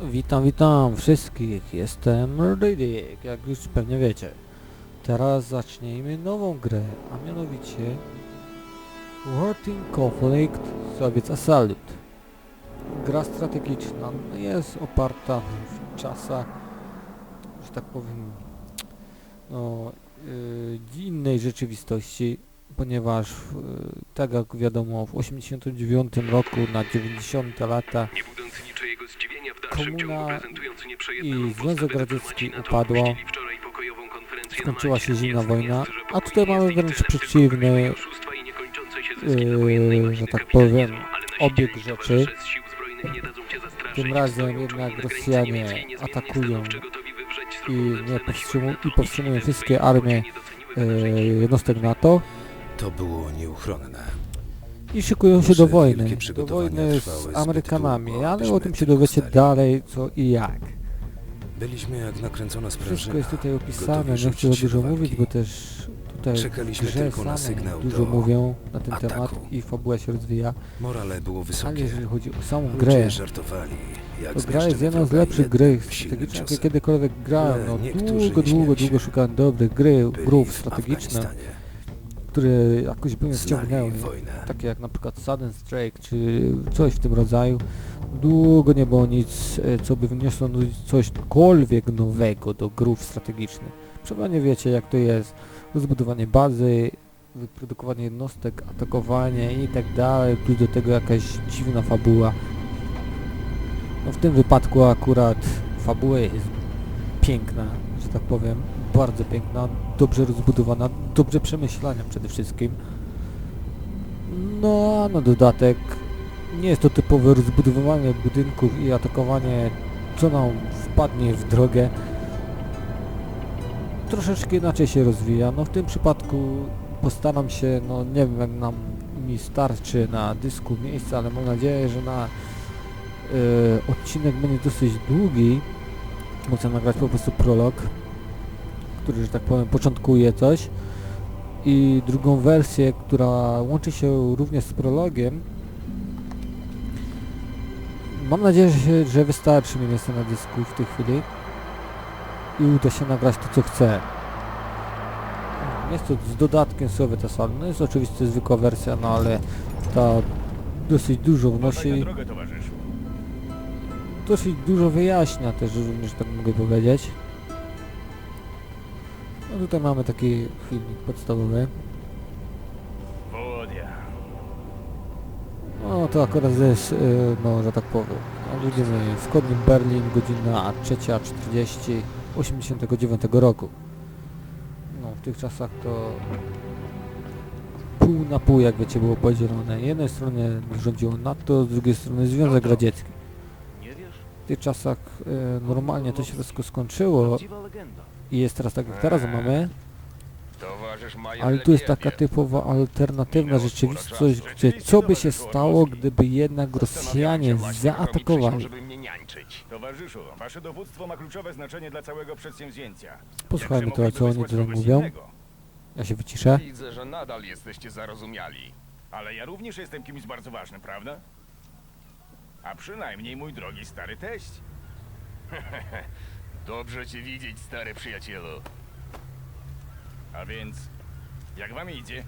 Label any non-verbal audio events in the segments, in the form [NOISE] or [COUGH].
Witam, witam wszystkich, jestem Rydik, jak już pewnie wiecie. Teraz zacznijmy nową grę, a mianowicie Working Conflict Soviet Assault. Gra strategiczna jest oparta w czasach, że tak powiem, no, yy, innej rzeczywistości, ponieważ yy, tak jak wiadomo w 89 roku na 90 lata Komuna i Związek Radziecki upadło. Skończyła się zimna wojna, a tutaj mamy wręcz przeciwny, yy, że tak powiem, obieg rzeczy. Tym razem jednak Rosjanie atakują i nie powstrzymu- i powstrzymują wszystkie armie, naszej jednostek NATO To było nieuchronne. I szykują się do wojny. Do wojny z Amerykanami, ale o tym się dowiecie dalej co i jak. Byliśmy jak nakręcona sprężyna. Wszystko jest tutaj opisane, nie chcę za dużo mówić, bo też tutaj Czekaliśmy grze tylko na sygnał dużo mówią na ten ataku. temat i fabuła się rozwija, Morale było ale wysokie. jeżeli chodzi o samą grę, żartowali. To gra jest jedna z lepszych gry strategicznych, jakie kiedykolwiek grałem. Ale No, długo, długo, długo szukałem dobrych gry, grów strategicznych. Które jakoś by mnie wciągnęły. Takie jak na przykład Sudden Strike, czy coś w tym rodzaju. Długo nie było nic, e, co by wniosło cośkolwiek nowego do grów strategicznych. Przynajmniej wiecie jak to jest. Rozbudowanie bazy, wyprodukowanie jednostek, atakowanie i tak dalej, plus do tego jakaś dziwna fabuła. No w tym wypadku akurat fabuła jest piękna, że tak powiem, bardzo piękna, dobrze rozbudowana, dobrze przemyślana przede wszystkim. No a na dodatek nie jest to typowe rozbudowywanie budynków i atakowanie co nam wpadnie w drogę. Troszeczkę inaczej się rozwija, no w tym przypadku postaram się, no nie wiem jak nam mi starczy na dysku miejsca, ale mam nadzieję, że na e, odcinek będzie dosyć długi. Chcę nagrać po prostu prolog, który, że tak powiem, początkuje coś. I drugą wersję, która łączy się również z prologiem. Mam nadzieję, że, że wystarczy mi miejsca na dysku w tej chwili. I uda się nagrać to, co chcę. Jest to z dodatkiem Soviet Assault. No jest oczywiście zwykła wersja, no ale ta dosyć dużo wnosi dosyć dużo wyjaśnia też, również tak mogę powiedzieć. No tutaj mamy taki filmik podstawowy. No to akurat jest, y, no że tak powiem, no, widzimy wschodni Berlin, godzina 3.40 89 roku. No w tych czasach to pół na pół, jak wiecie, było podzielone. Z jednej strony rządziło NATO, z drugiej strony Związek Radziecki. W tych czasach y, normalnie to się wszystko skończyło. I jest teraz tak jak teraz mamy, Towarzysz Majer ale tu jest taka typowa alternatywna rzeczywistość, gdzie co by się stało, gdyby jednak Rosjanie zaatakowali. Towarzyszu, wasze dowództwo ma kluczowe znaczenie dla całego przedsięwzięcia. Posłuchajmy trochę, co oni wysłać mówią. Ja się wyciszę. Widzę, że nadal jesteście zarozumiali. Ale ja również jestem kimś bardzo ważnym, prawda? A przynajmniej mój drogi stary teść. [LAUGHS] Dobrze cię widzieć, stary przyjacielu. A więc, jak wam idzie?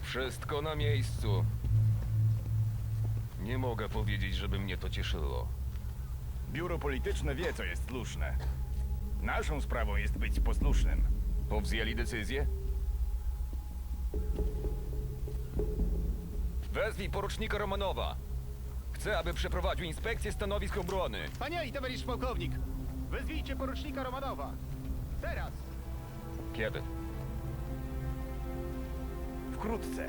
Wszystko na miejscu. Nie mogę powiedzieć, żeby mnie to cieszyło. Biuro polityczne wie, co jest słuszne. Naszą sprawą jest być posłusznym. Powzjęli decyzję? Wezwij porucznika Romanowa. Chcę, aby przeprowadził inspekcję stanowisk obrony. Panie i towarzysz pułkownik, wezwijcie porucznika Romanowa. Teraz. Kiedy? Wkrótce.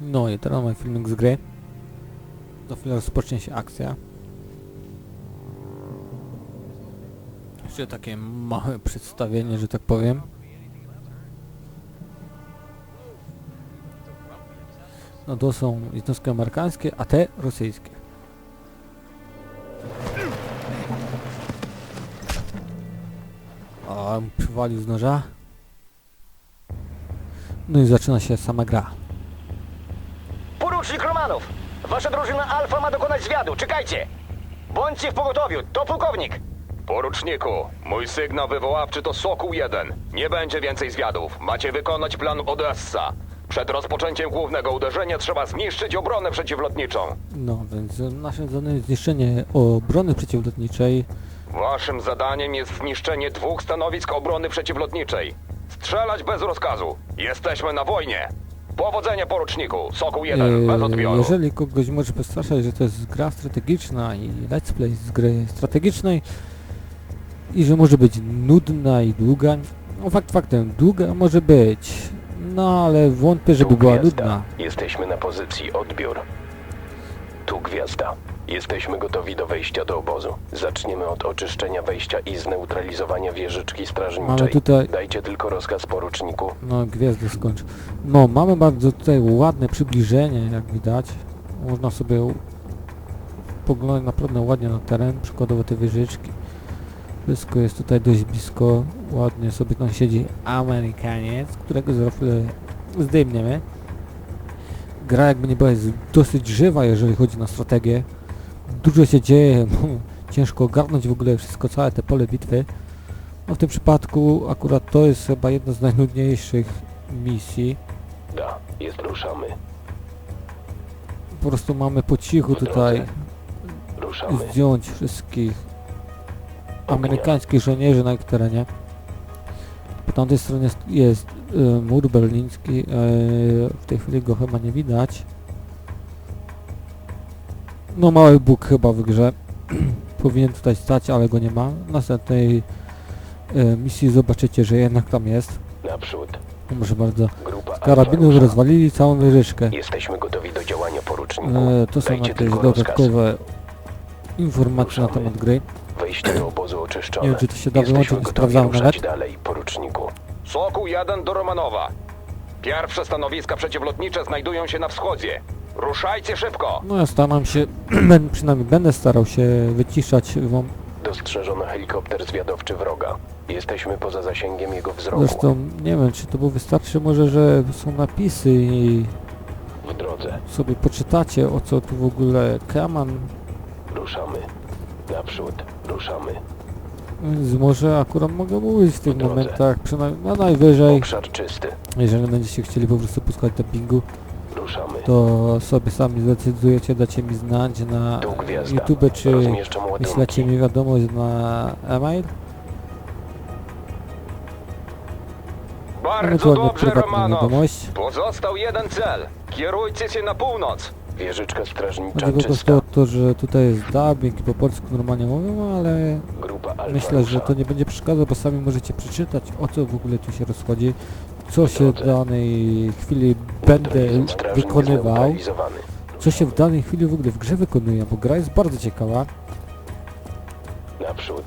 No i teraz mamy filmik z gry. Za chwilę rozpocznie się akcja. Jeszcze takie małe przedstawienie, że tak powiem. No to są jednostki amerykańskie, a te rosyjskie. A przywalił z noża. No i zaczyna się sama gra. Porucznik Romanow! Wasza drużyna Alfa ma dokonać zwiadu, czekajcie! Bądźcie w pogotowiu, to pułkownik! Poruczniku, mój sygnał wywoławczy to Sokół 1. Nie będzie więcej zwiadów. Macie wykonać plan Odessa. Przed rozpoczęciem głównego uderzenia trzeba zniszczyć obronę przeciwlotniczą. No, więc e, naszym zadaniem jest zniszczenie obrony przeciwlotniczej. Waszym zadaniem jest zniszczenie dwóch stanowisk obrony przeciwlotniczej. Strzelać bez rozkazu. Jesteśmy na wojnie. Powodzenia poruczniku. Sokół 1, bez E, odbioru. Jeżeli kogoś może przestraszać, że to jest gra strategiczna i let's play z gry strategicznej i że może być nudna i długa, no fakt faktem, długa może być, no ale wątpię, żeby Tu była gwiazda. nudna. Jesteśmy na pozycji odbiór. Tu gwiazda. Jesteśmy gotowi do wejścia do obozu. Zaczniemy od oczyszczenia wejścia i zneutralizowania wieżyczki strażniczej. Mamy tutaj, Dajcie tylko rozkaz poruczniku. no gwiazdę skończ. No, mamy bardzo tutaj ładne przybliżenie, jak widać. Można sobie u- poglądać naprawdę ładnie na teren, przykładowo te wieżyczki. Wszystko jest tutaj dość blisko, ładnie sobie tam siedzi Amerykaniec, którego za chwilę zdejmiemy. Gra jakby nie była jest dosyć żywa, jeżeli chodzi na strategię. Dużo się dzieje, [LAUGHS] ciężko ogarnąć w ogóle wszystko, całe te pole bitwy. No w tym przypadku akurat to jest chyba jedna z najnudniejszych misji. Da, jest ruszamy. Po prostu mamy po cichu tutaj zdjąć wszystkich amerykańskich żołnierzy na ich terenie. Po tamtej stronie jest, jest e, mur berliński, e, w tej chwili go chyba nie widać. No mały Bóg chyba w grze. [CLEARS THROAT] Powinien tutaj stać, ale go nie ma. W następnej e, misji zobaczycie, że jednak tam jest. Naprzód. Proszę bardzo. Z karabinów rozwalili całą wieżyczkę. Jesteśmy gotowi do działania poruczniku. E, to są Dajcie jakieś tylko rozkaz. dodatkowe informacje na Ruszamy. temat gry. Wejście do obozu oczyszczone. Nie wiem, czy to się da Jesteśmy wyłączyć, nie gotowi sprawdzałem ruszać nawet. dalej, poruczniku. Sokół 1 do Romanowa. Pierwsze stanowiska przeciwlotnicze znajdują się na wschodzie. Ruszajcie szybko! No ja staram się, [CLEARS THROAT] ben- przynajmniej będę starał się wyciszać wam. Dostrzeżono helikopter zwiadowczy wroga. Jesteśmy poza zasięgiem jego wzroku. Zresztą nie wiem, czy to było wystarczy może, że są napisy i W drodze. sobie poczytacie o co tu w ogóle Kaman, Ruszamy. Naprzód. Ruszamy. więc może akurat mogę mówić w tych drodze. momentach, przynajmniej no najwyżej, Obszar czysty. jeżeli będziecie chcieli po prostu posłuchać dubbingu, Ruszamy. to sobie sami zdecydujecie, dacie mi znać na Tu gwiazda. YouTube, czy Rozmieszczam wyślecie ładunki. mi wiadomość na e-mail. Bardzo Ewentualnie dobrze, prywatną Romanow. wiadomość. Pozostał jeden cel. Kierujcie się na północ. Wieżyczka strażnicza prostu czysta. o to, że tutaj jest dubbing i po polsku normalnie mówią, ale Grupa Alfa myślę, że rusza. to nie będzie przeszkadzał, bo sami możecie przeczytać o co w ogóle tu się rozchodzi, co się w danej chwili będę strażnik wykonywał, zneutralizowany. co się w danej chwili w ogóle w grze wykonuje, bo gra jest bardzo ciekawa Naprzód.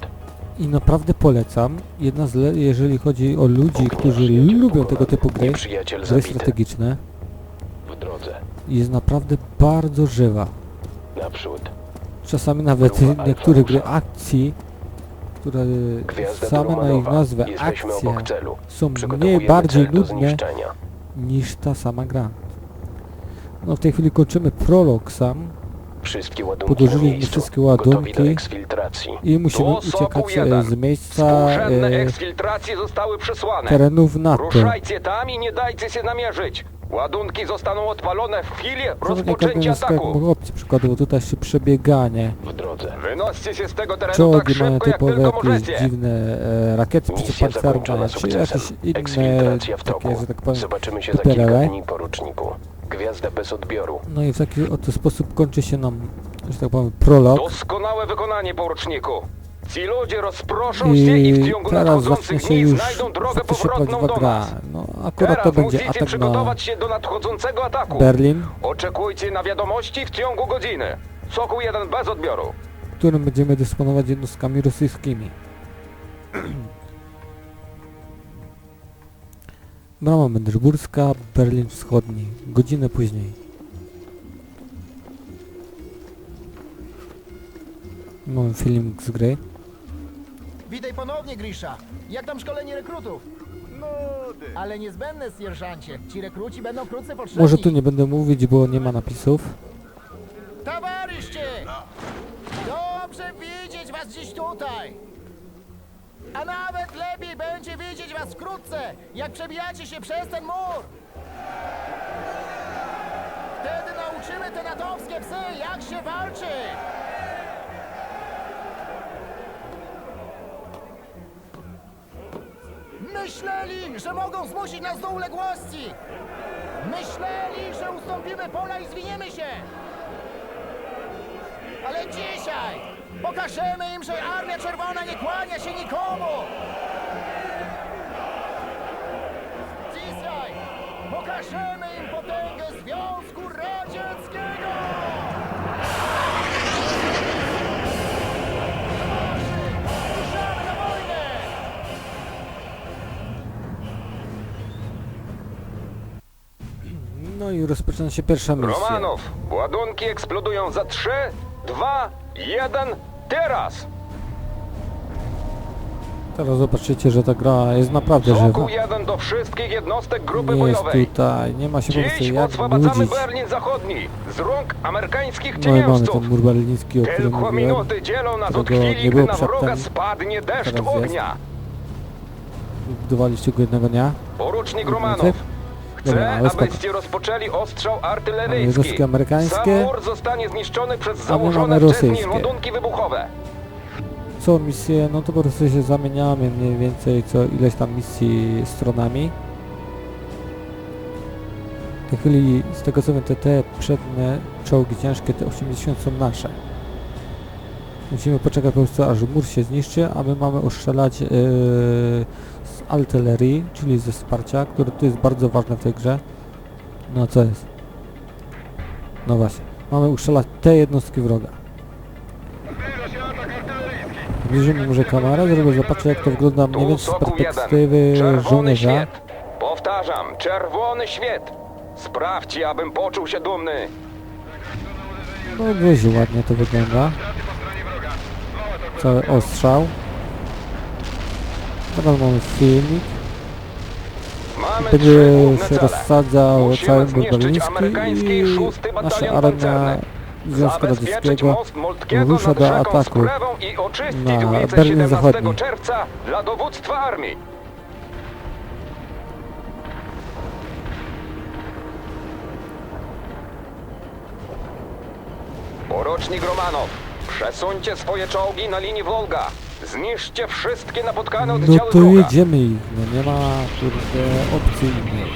i naprawdę polecam. Jedna z le- jeżeli chodzi o ludzi, którzy lubią tego typu gry, Nieprzyjaciel gry zabity. strategiczne, W drodze. Jest naprawdę bardzo żywa. Naprzód. Czasami nawet niektóre gry akcji, które Gwiazda same na ich nazwę akcja są mniej bardziej nudne niż ta sama gra. No w tej chwili kończymy prolog sam Wszystkie ładunki Podłożyliśmy wszystkie ładunki i musimy uciekać e, z miejsca e, eksfiltracje zostały przesłane. terenów NATO. Ruszajcie tam i nie dajcie się namierzyć. Ładunki zostaną odpalone w chwili rozpoczęcia ataku. opcji przykładowo tutaj się przebieganie. W drodze. Wynoście się z tego terenu tak Czołgi mają szybko, jak typowe tylko jakieś możecie. dziwne e, rakiety Misja przeciwpancerne, czy sukcesem. jakieś inne Eksfiltracja w takie, toku. że tak powiem, Zobaczymy się za kilka dni, poruczniku. Gwiazda bez odbioru. No i w taki oto sposób kończy się nam, że tak powiem, prolog. Doskonałe wykonanie, poruczniku. Ci ludzie rozproszą się i w I ciągu teraz zacznie nadchodzących się dni już znajdą drogę powrotną do gra. nas. No akurat to Teraz będzie musicie atak na przygotować się do nadchodzącego ataku. Berlin, Oczekujcie na wiadomości w ciągu godziny. Sokół 1 bez odbioru. którym będziemy dysponować jednostkami rosyjskimi. [CLEARS THROAT] Brama Mędrzyburska, Berlin Wschodni. Godzinę później. Mamy film z gry. Witaj ponownie, Grisza. Jak tam szkolenie rekrutów? No nudy. Ale niezbędne, sierżancie. Ci rekruci będą wkrótce potrzebni. Może tu nie będę mówić, bo nie ma napisów. Towarzyście! Dobrze widzieć was dziś tutaj! A nawet lepiej będzie widzieć was wkrótce, jak przebijacie się przez ten mur! Wtedy nauczymy te natowskie psy, jak się walczy! Myśleli, że mogą zmusić nas do uległości! Myśleli, że ustąpimy pola i zwiniemy się! Ale dzisiaj pokażemy im, że Armia Czerwona nie kłania się nikomu! Dzisiaj pokażemy im potęgę Związku No i rozpoczyna się pierwsza misja. Romanów, ładunki eksplodują za 3, 2, 1, teraz! Teraz zobaczycie, że ta gra jest naprawdę żywa. 1 do wszystkich jednostek grupy Nie jest bojowej. tutaj, nie ma się po prostu jak nudzić. Berlin Zachodni z rąk amerykańskich No i mamy ten mur berliński, o którym Tylko mówiłem. minuty dzielą nas od którego nie chwili, było gdy na przedtem. wroga spadnie deszcz Teraz jest. ognia. Budowaliście go jednego dnia. Porucznik Dobra, Dobra, ale spoko. abyście rozpoczęli ostrzał Mamy artyleryjski. jednostki amerykańskie, Sam mur zostanie zniszczony przez a my założone mamy wcześniej rosyjskie. ładunki wybuchowe. Co misje, no to po prostu się zamieniamy mniej więcej co ileś tam misji stronami. W tej chwili, z tego co wiem, te, te przednie czołgi ciężkie, te 80 są nasze. Musimy poczekać po prostu aż mur się zniszczy, a my mamy ostrzelać yy, artylerii, czyli ze wsparcia, które tu jest bardzo ważne w tej grze. No co jest? No właśnie, mamy ustrzelać te jednostki wroga. Zbliżymy może kamerę, żeby zobaczyć jak to wygląda mniej więcej z Sokół 1. perspektywy żołnierza. Powtarzam, czerwony świat. Sprawdźcie, abym poczuł się dumny. No ładnie to wygląda. Cały ostrzał. Teraz mamy filmik. Mamy Będzie się rozsadzał cały berliński i nasza armia. Związku Radzieckiego rusza do ataku na Berlin 17 Zachodni. czerwca dla dowództwa armii. Porocznik Romanow, przesuńcie swoje czołgi na linii Wolga. Zniszczcie wszystkie napotkane No oddziały to wroga. jedziemy ich, no nie ma kurde opcji innej.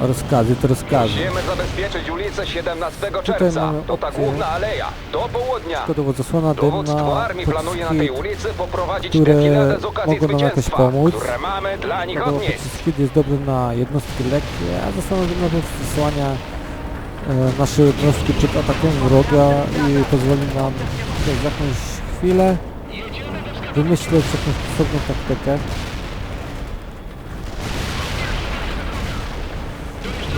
Rozkazy to rozkazy. Musimy zabezpieczyć ulicę 17 czerwca. mamy To ta opcję. główna aleja. Do południa. Szkodowo zasłona Dowództwo dymna, armii planuje na tej ulicy poprowadzić które defilę z okazji mogą nam jakoś zwycięstwa, pomóc. które mamy dla nich Szkodowo odnieść. jest dobry na jednostki lekkie, a zasłona dymna wysłania e, nasze jednostki przed atakiem wroga i pozwoli nam za jakąś chwilę wymyśleć jakąś stosowną taktykę.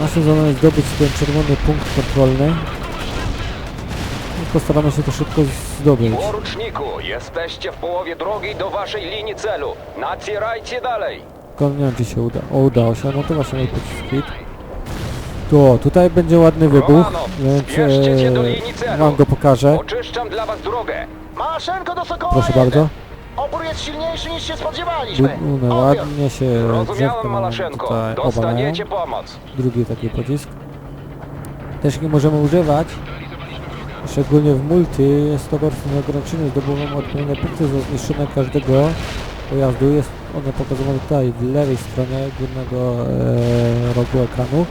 Naszym zadaniem jest zdobyć ten czerwony punkt kontrolny. I postaramy się to szybko zdobyć. Poruczniku, jesteście w połowie drogi do waszej linii celu. Nacierajcie dalej. Tylko nie wiem czy się uda. O, udało się, no to właśnie mój pocisk hit. To, tutaj będzie ładny wybuch, Romano, więc zbierzcie się do e, celu. wam go pokażę. Oczyszczam dla was drogę. Maszenko do Sokoła Proszę jeden. bardzo. Opór jest silniejszy niż się spodziewaliśmy. Odbiór. ładnie się Rozumiałem, Malaszenko. tutaj obalają. Dostaniecie pomoc. Drugi taki pocisk. Też nie możemy używać. Szczególnie w multi jest to bardzo nieograniczone. Zdobywamy odpowiednie punkty za zniszczenie każdego pojazdu. Jest one pokazywane tutaj w lewej stronie górnego e, rogu ekranu.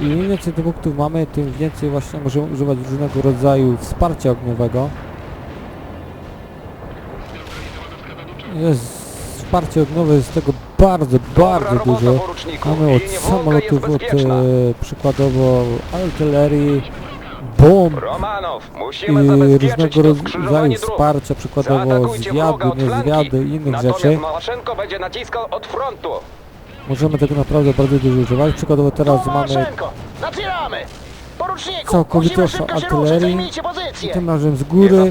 I im więcej tych punktów mamy, tym więcej właśnie możemy używać różnego rodzaju wsparcia ogniowego. Jest wsparcie ogniowe jest tego bardzo, bardzo dużo. poruczniku. Mamy od Linia Wolga samolotów, jest od bezpieczna. e, przykładowo artylerii, bomb Romanow, musimy i zabezpieczyć różnego to rodzaju skrzyżowanie dróg. wsparcia, przykładowo Zaatakujcie wroga zwiadu, od flanki. niezwiadu i innych Natomiast rzeczy. Będzie naciskał od frontu. Możemy tego naprawdę bardzo dużo używać. Przykładowo teraz mamy zaczynamy! Się ruszyć, artylerii. I tym razem z góry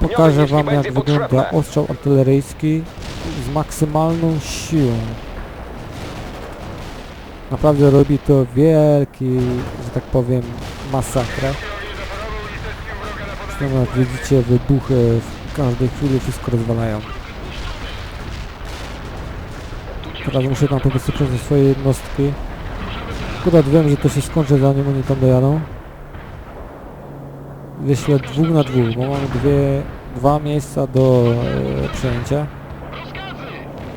pokażę wam jak wygląda ostrzał artyleryjski z maksymalną siłą. Naprawdę robi to wielki, że tak powiem, masakrę. Zresztą jak widzicie wybuchy w każdej chwili wszystko rozwalają. Teraz muszę tam po prostu przejść swoje jednostki. Akurat wiem, że to się skończy zanim oni tam dojadą. Wyślę dwóch na dwóch, bo mamy dwie, dwa miejsca do e, przejęcia.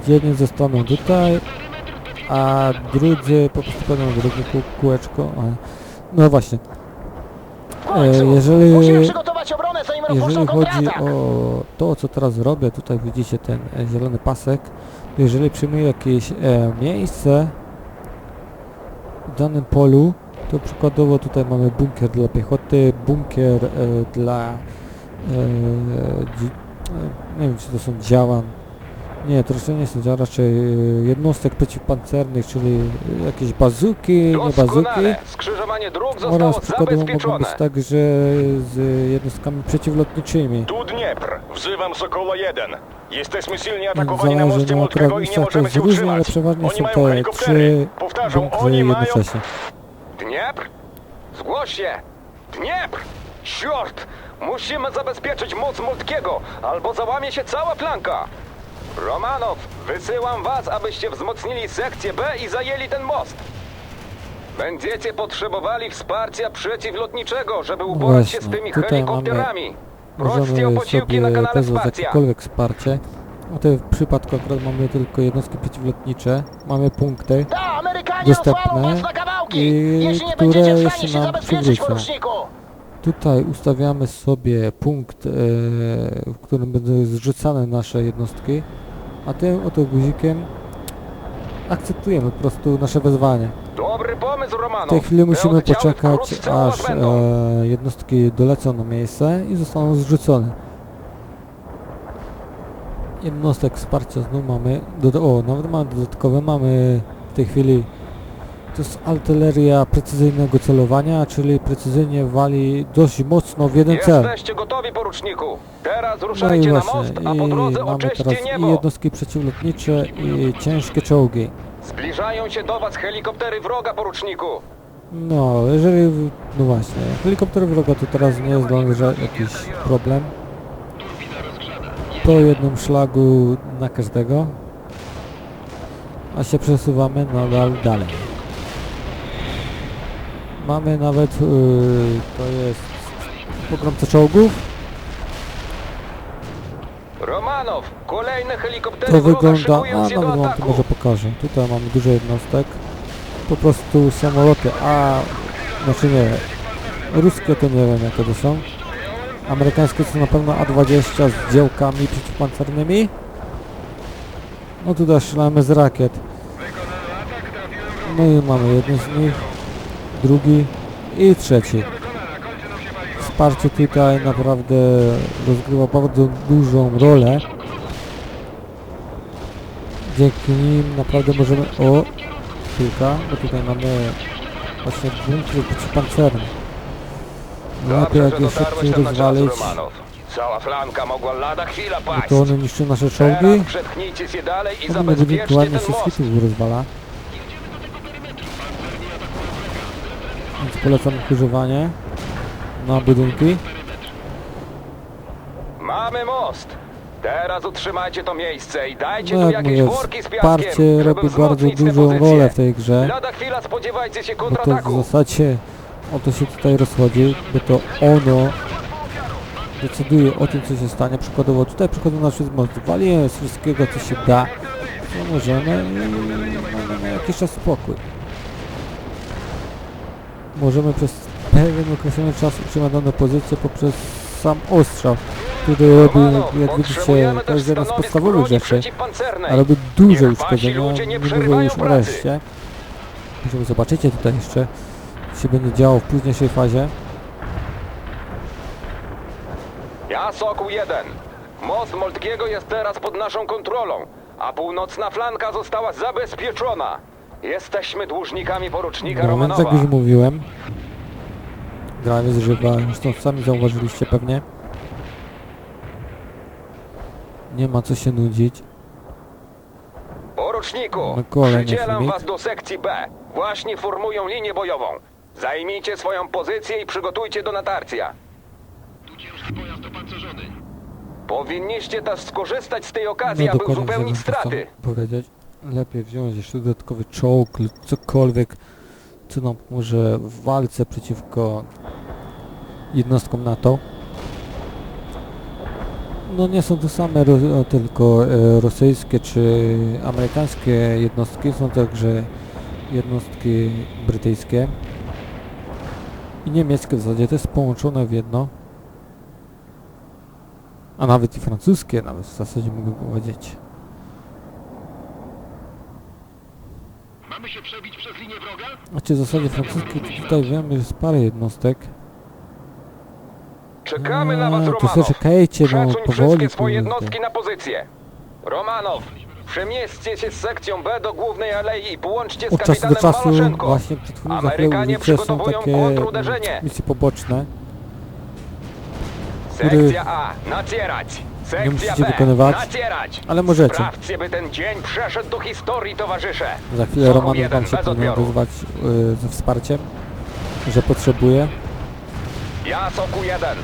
Jedni zostaną tutaj, a drudzy po prostu będą kół, kółeczko. A, no właśnie! E, jeżeli- jeżeli chodzi o to, co teraz robię, tutaj widzicie ten e, zielony pasek, jeżeli przyjmuję jakieś e, miejsce w danym polu, to przykładowo tutaj mamy bunkier dla piechoty, bunkier e, dla e, e, nie wiem czy to są działan, nie, to raczej nie są działan, raczej e, jednostek przeciwpancernych, czyli e, jakieś bazuki, nie bazuki. Doskonale. Skrzyżowanie dróg Oraz zostało przykładowo mogą zabezpieczone. być także z jednostkami przeciwlotniczymi. Tu Dniepr. Wzywam Sokoła 1. Jesteśmy silnie atakowani na zależy moście na Moltkiego i nie to możemy jest się różnie, ale utrzymać. przeważnie Oni są mają te helikoptery. trzy Powtarzam, bunkry oni mają... jednocześnie. Dniepr? Zgłoś się! Dniepr! Siort! Musimy zabezpieczyć moc Moltkiego, albo załamie się cała flanka! Romanow, wysyłam was, abyście wzmocnili sekcję B i zajęli ten most! Będziecie potrzebowali wsparcia przeciwlotniczego, żeby uporać się z właśnie, tymi tutaj helikopterami. Proście o Możemy posiłki na sobie kanale wezwać wsparcia. jakiekolwiek wsparcie. No to w przypadku akurat mamy tylko jednostki przeciwlotnicze, mamy punkty Da, Amerykanie dostępne rozwalą was na kawałki! i Jeśli nie które będziecie w jeszcze stanie się nam zabezpieczyć, przywrócą. poruczniku! Tutaj ustawiamy sobie punkt, e, w którym będą zrzucane nasze jednostki, a tym oto guzikiem akceptujemy po prostu nasze wezwanie. Dobry pomysł, Romanow. W tej chwili musimy Te poczekać, aż e, jednostki dolecą na miejsce i zostaną zrzucone. Jednostek wsparcia znów mamy, o nawet mamy dodatkowe, mamy w tej chwili to jest artyleria precyzyjnego celowania, czyli precyzyjnie wali dość mocno w jeden cel. Jesteście gotowi, poruczniku. Teraz No i ruszajcie na właśnie, most, a i po drodze mamy oczyście teraz i niebo. jednostki przeciwlotnicze i ciężkie czołgi. Zbliżają się do was helikoptery wroga, poruczniku. No, jeżeli, no właśnie, helikopter wroga to teraz nie jest dla mnie ża- jakiś problem. Po jednym szlagu na każdego. A się przesuwamy nadal dalej. Mamy nawet, yy, to jest pogromca czołgów. Romanow, kolejne helikoptery To wygląda, a nawet wam to może pokażę. Tutaj mamy dużo jednostek. Po prostu samoloty, a znaczy nie, ruskie to nie wiem jakie to są. Amerykańskie to na pewno A-20 z działkami przeciwpancernymi. No tutaj strzelamy z rakiet. No i mamy jeden z nich, drugi i trzeci. Wsparcie tutaj naprawdę rozgrywa bardzo dużą rolę. Dzięki nim naprawdę możemy... O! Chwilka, bo tutaj mamy właśnie bunkry przeciwpancerne. No lepiej jak je szybciej rozwalić. Cała flanka mogła lada chwila paść. to one niszczą nasze Teraz czołgi. przepchnijcie się dalej i zabezpieczcie ten most. rozwala. Polecam ich używanie na budynki. Mamy most. Teraz utrzymajcie to miejsce i dajcie No tu jak jakieś mówię, worki z piaskiem, wsparcie żeby robi bardzo wzmocnić dużą pozycje. rolę w tej grze. Lada chwila spodziewajcie się Bo to w zasadzie o to się tutaj rozchodzi, bo to ono decyduje o tym co się stanie. Przykładowo tutaj przykładowo nasz most walimy z wszystkiego co się da, co możemy i mamy na jakiś czas spokój. Możemy przez pewien określony czas utrzymać daną pozycję poprzez sam ostrzał, który robi, jak widzicie, to jest jedna z podstawowych rzeczy, a robi duże uszkodzenia, nie mówię już o reszcie. Możemy zobaczycie tutaj jeszcze, co się będzie działo w późniejszej fazie. Ja Sokół 1. Most Moltkiego jest teraz pod naszą kontrolą, a północna flanka została zabezpieczona. Jesteśmy dłużnikami porucznika No, więc jak Romanowa. już mówiłem, Gra jest żywa, zresztą sami zauważyliście pewnie. Nie ma co się nudzić. Poruczniku, No, kolejny przydzielam filmik. was do sekcji B. Właśnie formują linię bojową. Zajmijcie swoją pozycję i przygotujcie do natarcia. Powinniście też skorzystać z tej okazji, No aby dokładnie uzupełnić chciałem straty. powiedzieć. Lepiej wziąć jeszcze dodatkowy czołg lub cokolwiek, co nam pomoże w walce przeciwko jednostkom NATO. No nie są to same ro tylko e, rosyjskie czy amerykańskie jednostki, są także jednostki brytyjskie i niemieckie w zasadzie, to jest połączone w jedno. A nawet i francuskie, nawet w zasadzie mogę powiedzieć. Mamy się przebić przez linię wroga? Znaczy w zasadzie francuskie to tutaj wiemy, że jest parę jednostek. Czekamy na was, A, To Romanow. sobie czekajcie, no Przesuń powoli. wszystkie swoje kurde. jednostki na pozycję. Romanow, przemieśćcie się z sekcją B do głównej alei i połączcie z Od czasu do kapitanem czasu właśnie przed chwilą za chwilę Amerykanie mówicie, są przygotowują takie kontruderzenie. misje poboczne. Sekcja A, nacierać. Nie musicie wykonywać, ale możecie. Sprawdźcie, by ten dzień przeszedł do historii, towarzysze. Za chwilę Romanów wam się powinien odezwać y, ze wsparciem, że potrzebuje. Ja Soku 1.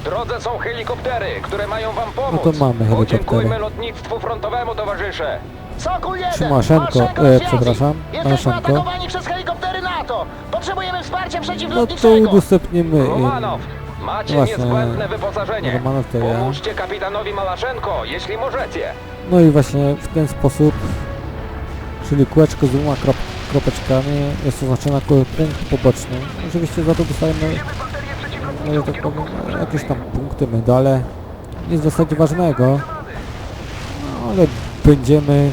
W drodze są helikoptery, które mają wam pomóc. No to mamy helikoptery. Podziękujmy lotnictwu frontowemu, towarzysze. Soku 1! Szymaszenko, Maszenko e, przepraszam, Jesteśmy Maszenko. atakowani przez helikoptery NATO! Potrzebujemy wsparcia No to udostępnimy im. Romanow, macie Właśnie, niezbędne wyposażenie. Romanow to ja. Pomóżcie kapitanowi Malaszenko, jeśli możecie. No i właśnie w ten sposób, czyli kółeczko z dwoma krop, kropeczkami jest oznaczone jako punkt poboczny. Oczywiście za to dostajemy, no ja tak powiem, jakieś tam punkty, medale. Nic w zasadzie ważnego, no, ale będziemy,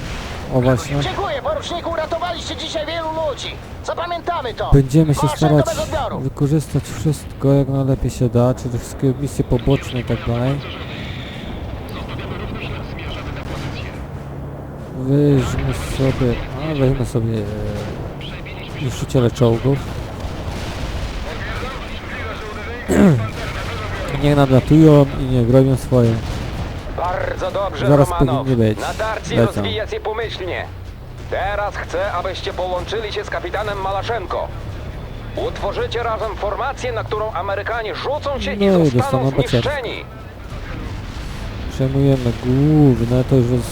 o właśnie, Dziękuję, poruczniku, uratowaliście dzisiaj wielu ludzi! Zapamiętamy to! będziemy się starać odbioru! wykorzystać wszystko jak najlepiej się da, czyli wszystkie misje poboczne i tak dalej. Weźmy sobie, a weźmy sobie e, niszczyciele czołgów. [CLEARS THROAT] Niech nadlatują i niech robią swoje. Bardzo dobrze, Zaraz Romanow. powinni być. Natarcie Lecą. rozwija się pomyślnie. Teraz chcę, abyście połączyli się z kapitanem Malaszenko. Utworzycie razem formację, na którą Amerykanie rzucą się No i i zostaną dostaną zniszczeni. Przejmujemy główne, to już jest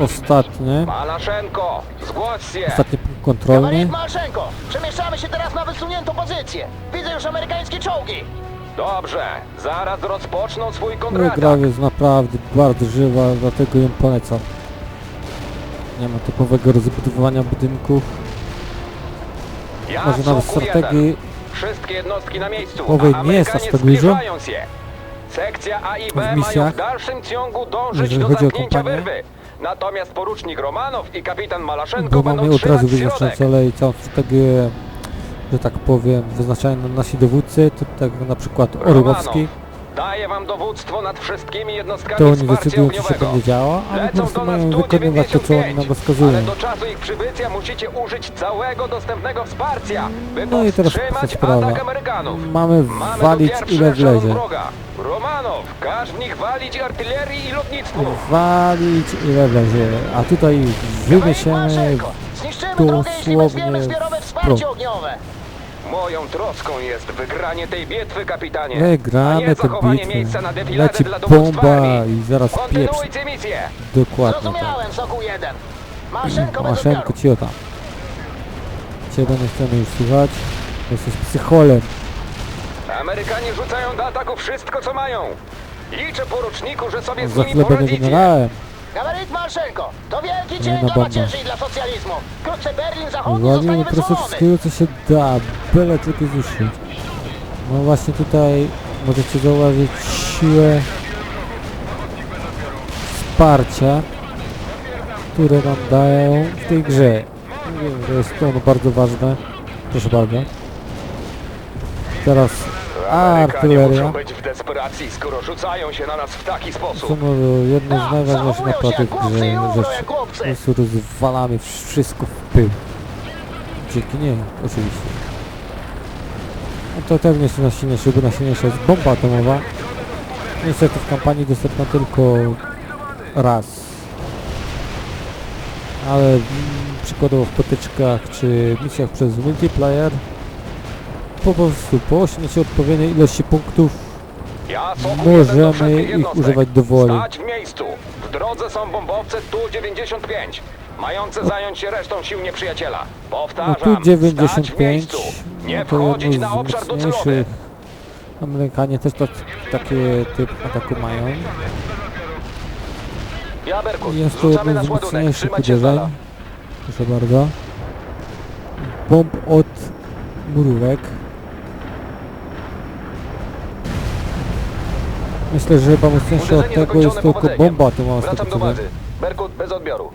ostatnie, Malaszenko, zgłoś się. ostatni punkt kontrolny. Kawaler Maszenko! Przemieszczamy się teraz na wysuniętą pozycję! Widzę już amerykańskie czołgi! Dobrze, zaraz rozpoczną swój No, kontratak. gra jest naprawdę bardzo żywa, dlatego ją polecam. Nie ma typowego rozbudowywania budynków, Ja może nawet Soku strategii. Wszystkie jednostki na miejscu, Owej nie jest aż tak dużo. Sekcja A i B W mają misjach, w dalszym ciągu dążyć jeżeli do chodzi o zamknięcia wyrwy. Natomiast porucznik Romanow i kapitan Malaszenko bo będą mamy od razu trzymać wyznaczone środek. cele i całą strategię, że tak powiem, wyznaczają nam nasi dowódcy, to tak na przykład Orłowski, Daję wam dowództwo nad wszystkimi jednostkami to oni decydują co się będzie działo, a my po prostu mają tu wykonywać to co oni nam 95, rozkazują. ale do czasu ich przybycia musicie użyć całego dostępnego wsparcia, by No i teraz prosta sprawa. Mamy tu walić pierwszy ile eszalon wlezie. wroga. Romanow, każ w nich walić artylerii i lotnictwu. Walić ile wlezie, a tutaj wymiesiemy Maszenko! Zniszczymy drogę, jeśli dosłownie weźmiemy zbiorowe wsparcie ogniowe! Moją troską jest wygranie tej bitwy, kapitanie. a Wygramy nie tę zachowanie miejsca bitwę. na defiladę Leci dla bomba armii. i zaraz pieprz. Kontynuujcie misję. Dokładnie tak. Zrozumiałem, Soku 1! Maszenko bez Maszenko, odbioru! ciota. Ciebie nie chcemy już słuchać. Jesteś psycholem. Amerykanie rzucają do ataku wszystko, co mają. Liczę, poruczniku, że sobie z Za nimi chwilę poradzicie. generałem. Gabaryt Maszenko! To wielki dzień na dla bomba. macierzy i dla socjalizmu! Wkrótce Berlin Zachodni zostanie Walimy po prostu wyzwolony! wszystkiego co się da, byle tylko zniszczyć. No właśnie tutaj możecie zauważyć siłę wsparcia, które nam dają w tej grze. Wiem, że jest to ono bardzo ważne. Proszę bardzo. Teraz Amerykanie artyleria. muszą być w desperacji, skoro rzucają się na nas w taki sposób. no, jedno z Tak, najważniejszych się jak chłopcy. Po prostu rozwalamy wszystko w pył. Dzięki nie, oczywiście. No to też nie jest najsilniejszy, bo najsilniejsza jest bomba atomowa. Niestety w kampanii dostępna tylko raz. Ale mm, przykładowo w potyczkach czy misjach przez multiplayer po prostu po osiągnięciu odpowiedniej ilości punktów Możemy jeden do ich używać dowoli. Stać w miejscu. W drodze są bombowce Tu-95, mające zająć się resztą sił nieprzyjaciela. no Powtarzam, tu stać w 95 miejscu. Nie no to wchodzić jedno na z obszar docelowy. mocniejszych Amerykanie też tak, takie typ ataku mają. Jaberkus, Jest to jedno z ładunek. mocniejszych Trzymać się z uderzeń. dala. Proszę bardzo. Bomb od murówek. Myślę, że chyba mocniejsze od tego jest tylko bomba atomowa z tego co wiem. Berkut bez odbioru.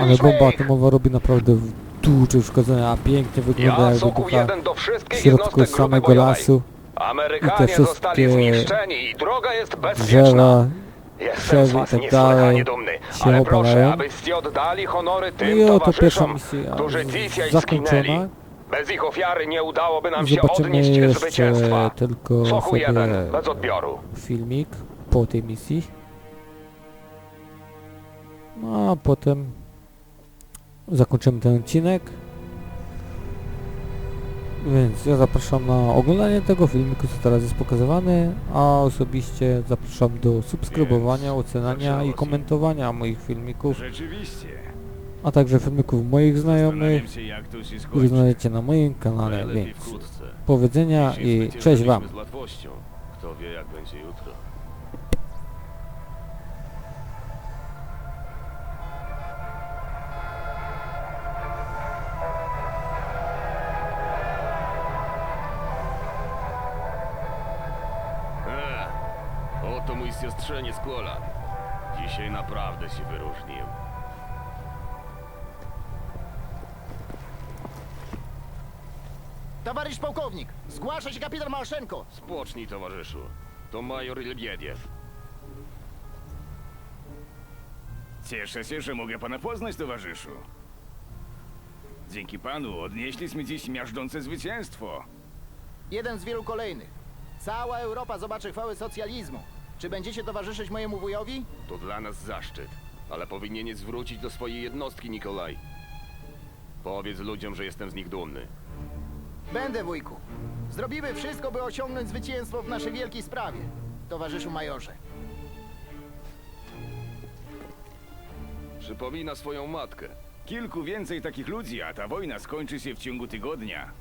Ale bomba ich! atomowa robi naprawdę duże uszkodzenia, a pięknie wygląda Ja jak Sokół wybucha jeden do w wszystkich środku jednostek grupy samego bojowej. lasu. Amerykanie wszystkie zostali zniszczeni i droga jest bezpieczna. Drzewa Jestem z krzewy i was tak niesłychanie dalej dumny, się ale proszę, obalają. abyście oddali honory No tym i oto pierwsza towarzyszom, misja którzy dzisiaj zakończona. zginęli. Bez ich ofiary nie udałoby nam się Zobaczymy odnieść jeszcze zwycięstwa. tylko Sochu sobie jeden, bez odbioru. filmik po tej misji. No a potem zakończymy ten odcinek. Więc ja zapraszam na oglądanie tego filmiku, co teraz jest pokazywany, a osobiście zapraszam do subskrybowania, oceniania i się. komentowania moich filmików, Rzeczywiście. A także filmików moich znajomych, których znajdziecie na moim kanale, więc Dzisiaj i cześć wam! Kto wie, jak będzie jutro. E, oto mój siostrzeniec Kolan. Dzisiaj naprawdę się wyróżnił. Towarzysz pułkownik, zgłasza się kapitan Małszenko. Spocznij, towarzyszu. To major Lebiediew. Cieszę się, że mogę pana poznać, towarzyszu. Dzięki panu odnieśliśmy dziś miażdżące zwycięstwo. Jeden z wielu kolejnych. Cała Europa zobaczy chwały socjalizmu. Czy będziecie towarzyszyć mojemu wujowi? To dla nas zaszczyt, ale powinieneś zwrócić do swojej jednostki, Nikolaj. Powiedz ludziom, że jestem z nich dumny. Będę, wujku. Zrobimy wszystko, by osiągnąć zwycięstwo w naszej wielkiej sprawie. Towarzyszu majorze. Przypomina swoją matkę. Kilku więcej takich ludzi, a ta wojna skończy się w ciągu tygodnia.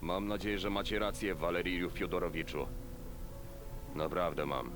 Mam nadzieję, że macie rację, Waleriju Fiodorowiczu. Naprawdę mam.